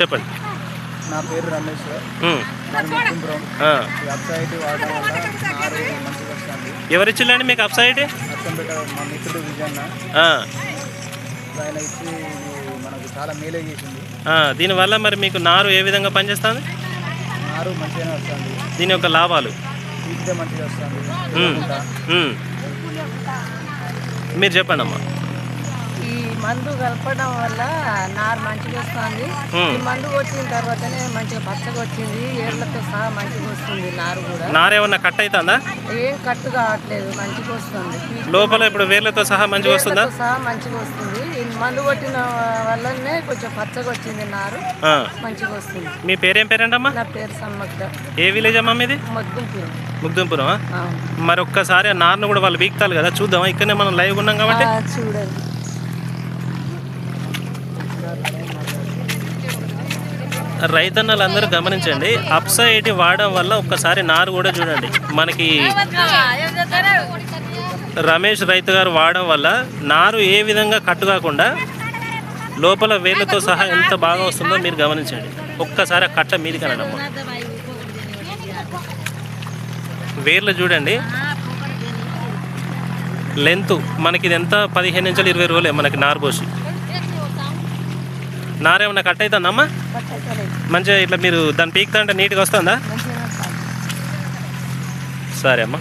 చెప్పండి. నా పేరు రమేష్. వాడడం వల్ల మంచిగా వస్తుంది. ఎవరిచ్చిల్లండి మీకు అప్సైడ్? అచ్చంపేట మా మిత్రుడు విజయన్న. ఆ, ఆయన ఇచ్చి ఇది మనకు చాలా మేలే చేసింది. ఆ, దీనివల్ల మరి మీకు నారు ఏ విధంగా పనిచేస్తుంది? నారు మంచిగానే వస్తుంది. దీని యొక్క లాభాలు? మంచిగా వస్తుంది. మీరు చెప్పండి అమ్మా మందు కలపడం వల్ల నారు మంచిగా వస్తుంది. ఈ మందు వచ్చిన తర్వాతనే మంచిగా పచ్చగా వచ్చింది. ఏర్లతో సహా మంచిగా వస్తుంది నారు కూడా. నారు ఏమన్నా కట్ అవుతుందా ఏం కట్టు కావట్లేదు మంచిగా వస్తుంది. లోపల ఇప్పుడు వేర్లతో సహా మంచిగా వస్తుందా? సహా మంచిగా వస్తుంది. మందు కొట్టిన వల్లనే కొంచెం పచ్చగా వచ్చింది నారు. మంచిగా వస్తుంది. మీ పేరేం పేరేంటమ్మా నా పేరు సమ్మక్క ఏ విలేజ్ అమ్మా మీది? మొద్దుంపూర్. ముగ్దుంపురమా అవును. మరి ఒక్కసారి ఆ నారును కూడా వాళ్ళు వీక్తాలు కదా చూద్దామా? ఇక్కడనే మనం లైవ్ ఉన్నాం కాబట్టి. చూడండి. రైతన్నలు అందరూ గమనించండి అప్సైడ్ వాడడం వల్ల ఒక్కసారి నారు కూడా చూడండి. మనకి రమేష్ రైతు గారు వాడడం వల్ల నారు ఏ విధంగా కట్టు కాకుండా లోపల వేర్లతో సహా ఎంత బాగా వస్తుందో మీరు గమనించండి. ఒక్కసారి ఆ కట్ట మీది కనడమ్మ వేర్లు చూడండి. లెంత్ మనకి ఇది ఎంత పదిహేను నుంచి ఇరవై రోజులే మనకి నారు పోసి. నారు ఏమన్నా కట్ అవుతుందమ్మా? మంచిగా ఇట్లా మీరు దాన్ని పీకుతా అంటే నీట్గా వస్తుంది. సరే అమ్మా.